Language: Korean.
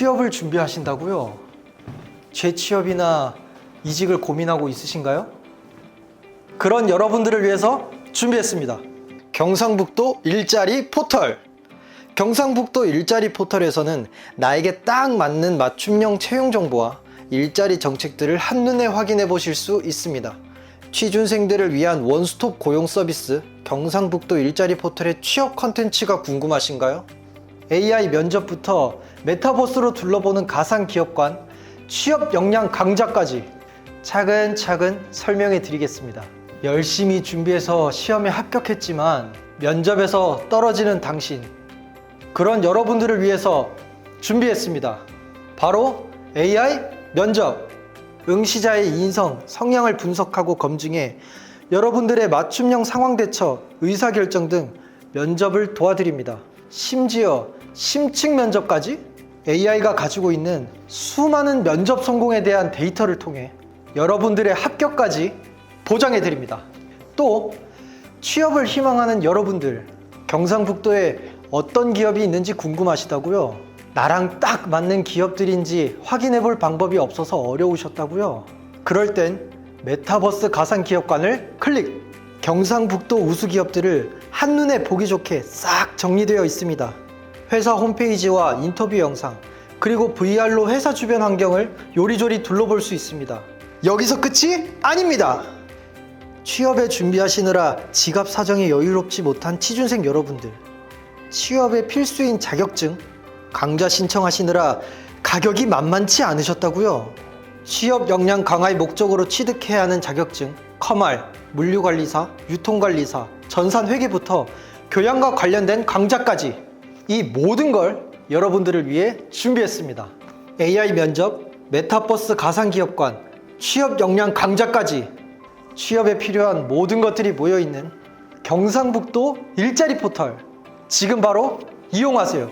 취업을 준비하신다고요? 재취업이나 이직을 고민하고 있으신가요? 그런 여러분들을 위해서 준비했습니다. 경상북도 일자리 포털. 경상북도 일자리 포털에서는 나에게 딱 맞는 맞춤형 채용 정보와 일자리 정책들을 한눈에 확인해 보실 수 있습니다. 취준생들을 위한 원스톱 고용 서비스 경상북도 일자리 포털의 취업 컨텐츠가 궁금하신가요? AI 면접부터 메타버스로 둘러보는 가상 기업관, 취업 역량 강좌까지 차근차근 설명해 드리겠습니다. 열심히 준비해서 시험에 합격했지만 면접에서 떨어지는 당신, 그런 여러분들을 위해서 준비했습니다. 바로 AI 면접. 응시자의 인성, 성향을 분석하고 검증해 여러분들의 맞춤형 상황 대처, 의사결정 등 면접을 도와드립니다. 심지어 심층 면접까지 AI가 가지고 있는 수많은 면접 성공에 대한 데이터를 통해 여러분들의 합격까지 보장해 드립니다. 또 취업을 희망하는 여러분들, 경상북도에 어떤 기업이 있는지 궁금하시다고요? 나랑 딱 맞는 기업들인지 확인해 볼 방법이 없어서 어려우셨다고요? 그럴 땐 메타버스 가상 기업관을 클릭! 경상북도 우수 기업들을 한눈에 보기 좋게 싹 정리되어 있습니다. 회사 홈페이지와 인터뷰 영상, 그리고 VR로 회사 주변 환경을 요리조리 둘러볼 수 있습니다. 여기서 끝이 아닙니다! 취업에 준비하시느라 지갑 사정이 여유롭지 못한 취준생 여러분들 취업에 필수인 자격증 강좌 신청하시느라 가격이 만만치 않으셨다고요? 취업 역량 강화의 목적으로 취득해야 하는 자격증 커말, 물류관리사, 유통관리사, 전산회계부터 교양과 관련된 강좌까지 이 모든 걸 여러분들을 위해 준비했습니다. AI 면접, 메타버스 가상기업관, 취업 역량 강좌까지 취업에 필요한 모든 것들이 모여 있는 경상북도 일자리 포털 지금 바로 이용하세요.